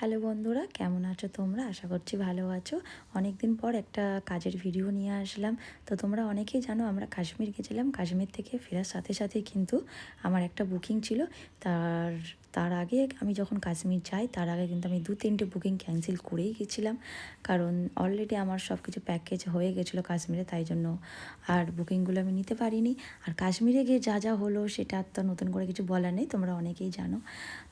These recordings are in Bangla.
হ্যালো বন্ধুরা, কেমন আছো তোমরা? আশা করছি ভালো আছো। অনেক দিন পর একটা কাজের ভিডিও নিয়ে আসলাম। তো তোমরা অনেকেই জানো আমরা কাশ্মীর গেছিলাম। কাশ্মীর থেকে ফেরার সাথে সাথে কিন্তু আমার একটা বুকিং ছিল। তার তার আগে আমি যখন কাশ্মীর যাই, তার আগে কিন্তু আমি দু তিনটে বুকিং ক্যান্সেল করেই গেছিলাম। কারণ অলরেডি আমার সব কিছু প্যাকেজ হয়ে গেছিল কাশ্মীরে, তাই জন্য আর বুকিংগুলো আমি নিতে পারিনি। আর কাশ্মীরে গিয়ে যা যা হলো, সেটা তো নতুন করে কিছু বলার নেই, তোমরা অনেকেই জানো।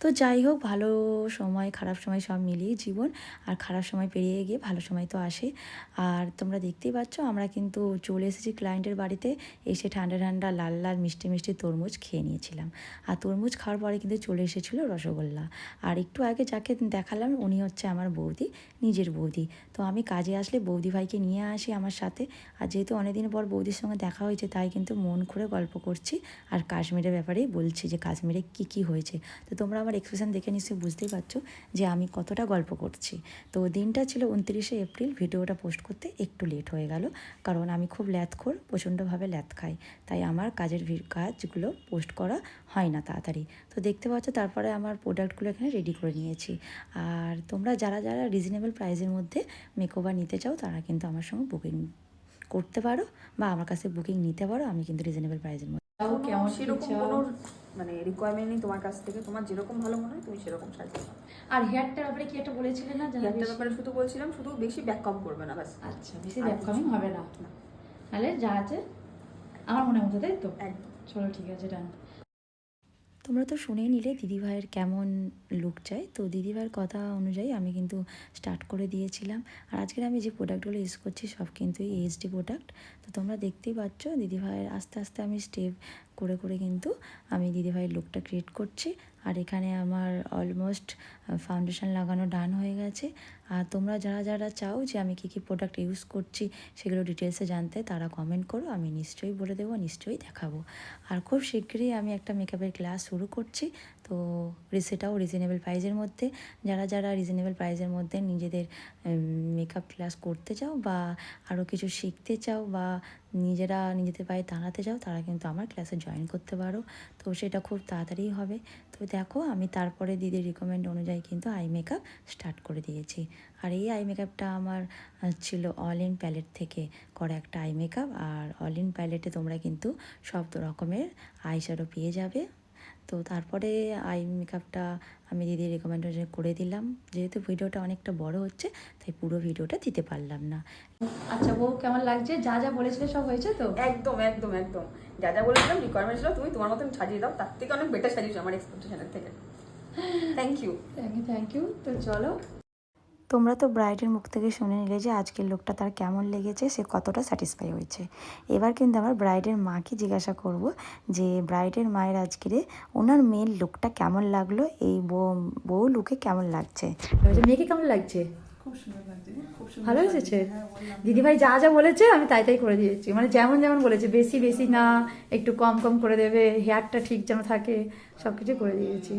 তো যাই হোক, ভালো সময়, খারাপ সময় সব মিলিয়ে জীবন, আর খারাপ সময় পেরিয়ে গিয়ে ভালো সময় তো আসে। আর তোমরা দেখতেই পাচ্ছ, আমরা কিন্তু চলে এসেছি ক্লায়েন্টের বাড়িতে, এসে ঠান্ডা ঠান্ডা লাল লাল মিষ্টি মিষ্টি তরমুজ খেয়ে নিয়েছিলাম। আর তরমুজ খাওয়ার পরে কিন্তু চলে এসেছিল রসগোল্লা। আর একটু আগে যাকে দেখালাম, উনি হচ্ছে আমার বৌদি, নিজের বৌদি। তো আমি কাজে আসলে বৌদি ভাইকে নিয়ে আসি আমার সাথে। আর যেহেতু অনেকদিন পর বৌদির সঙ্গে দেখা হয়েছে, তাই কিন্তু মন করে গল্প করছি। আর কাশ্মীরের ব্যাপারেই বলছি যে, কাশ্মীরে কী কী হয়েছে? তো তোমরা আমার এক্সপ্রেশন দেখে নিশ্চয়ই বুঝতেই পারছ যে, আমি কতটা গল্প করছি। তো দিনটা ছিল উনত্রিশে এপ্রিল ভিডিওটা পোস্ট করতে একটু লেট হয়ে গেল। কারণ আমি খুব ল্যাথখোর প্রচণ্ডভাবে ল্যাথ খাই। তাই আমার কাজের ভি- কাজগুলো পোস্ট করা হয় না তাড়াতাড়ি। তো দেখতে পাচ্ছ তারপরে আমার প্রোডাক্টগুলো এখানে রেডি করে নিয়েছি। আর তোমরা যারা যারা রিজনেবল প্রাইসের মধ্যে মেকওভার নিতে চাও তারা কিন্তু আমার সঙ্গে বুকিং করতে পারো বা আমার কাছে বুকিং নিতে পারো। আমি কিন্তু রিজনেবল প্রাইসের মধ্যে কেমন? সেরকম? কোনো মানে রিকোয়ারমেন্ট নেই তোমার কাছ থেকে। তোমার যেরকম ভালো মনে হয় তুমি সেরকম সাজ। আর হেয়ারটার ব্যাপারে কি একটা বলেছিলে না যে হেয়ারটার ব্যাপারে শুধু বলছিলাম শুধু বেশি ব্যাক কম করবে না বাস আচ্ছা বেশি ব্যাক ব্যাককমিং হবে না। না। তাহলে যা আছে আমার মনে মতো তাই তো? একদম। চলো ঠিক আছে ডান তোমরা তো শুনে নিলে দিদিভাইয়ের কেমন লুক চাই। তো দিদিভাইয়ের কথা অনুযায়ী আমি কিন্তু স্টার্ট করে দিয়েছিলাম। আর আজকের আমি যে প্রোডাক্টগুলো ইউজ করছি সব কিন্তু এইচডি প্রোডাক্ট তো তোমরা দেখতেই পাচ্ছ, দিদিভাইয়ের আস্তে আস্তে আমি স্টেপ করে করে কিন্তু আমি দিদিভাইয়ের লুকটা ক্রিয়েট করছি। আর এখানে আমার অলমোস্ট ফাউন্ডেশন লাগানো ডান হয়ে গেছে। আর তোমরা যারা যারা চাও যে আমি কী কী প্রোডাক্ট ইউজ করছি, সেগুলো ডিটেলসে জানতে তারা কমেন্ট করো, আমি নিশ্চয়ই বলে দেবো, নিশ্চয়ই দেখাবো। আর খুব শীঘ্রই আমি একটা মেকআপের ক্লাস শুরু করছি। তো সেটাও রিজনেবল প্রাইজের মধ্যে। যারা যারা রিজনেবল প্রাইজের মধ্যে নিজেদের মেকআপ ক্লাস করতে চাও বা আরও কিছু শিখতে চাও বা নিজেরা নিজেদের পায়ে দাঁড়াতে যাও, তারা কিন্তু আমার ক্লাসে জয়েন করতে পারো। তো সেটা খুব তাড়াতাড়ি হবে। তো দেখো, আমি তারপরে দিদির রিকমেন্ড অনুযায়ী কিন্তু আই মেকআপ স্টার্ট করে দিয়েছি। আর এই আই মেকআপটা আমার ছিল অল ইন প্যালেট থেকে করা একটা আই মেকআপ আর অল ইন প্যালেটে তোমরা কিন্তু সব রকমের আইশ্যাডো পেয়ে যাবে। তো তারপরে আই মেকআপটা আমি দিদির রেকমেন্ডেশন করে দিলাম। যেহেতু ভিডিওটা অনেকটা বড় হচ্ছে তাই পুরো ভিডিওটা দিতে পারলাম না। আচ্ছা বউ কেমন লাগছে? যা যা বলেছিলে সব হয়েছে তো? একদম একদম একদম। যা যা বলেছিলাম রিকোয়ারমেন্ট ছিল তুমি তোমার মতন সাজিয়ে দাও। তার থেকে অনেক বেটার সাজিয়েছো আমার এক্সপেকটেশনের থেকে। Thank you thank you thank you তো চলো তোমরা তো ব্রাইডের মুখ থেকে শুনে নিলে যে আজকের লোকটা তার কেমন লেগেছে সে কতটা স্যাটিসফাই হয়েছে। এবার কিন্তু আমার ব্রাইডের মাকে জিজ্ঞাসা করব যে ব্রাইডের মায়ের আজকের ওনার মেয়ের লুকটা কেমন লাগল? এই বউ বউ লুকে কেমন লাগছে? মেয়েকে কেমন লাগছে? খুব সুন্দর লাগছে খুব সুন্দর ভালো। এসেছে হ্যাঁ, দিদিভাই যা যা বলেছে আমি তাই তাই করে দিয়েছি। মানে যেমন যেমন বলেছে বেশি বেশি না একটু কম কম করে দেবে হেয়ারটা ঠিক যেন থাকে সব কিছু করে দিয়েছি।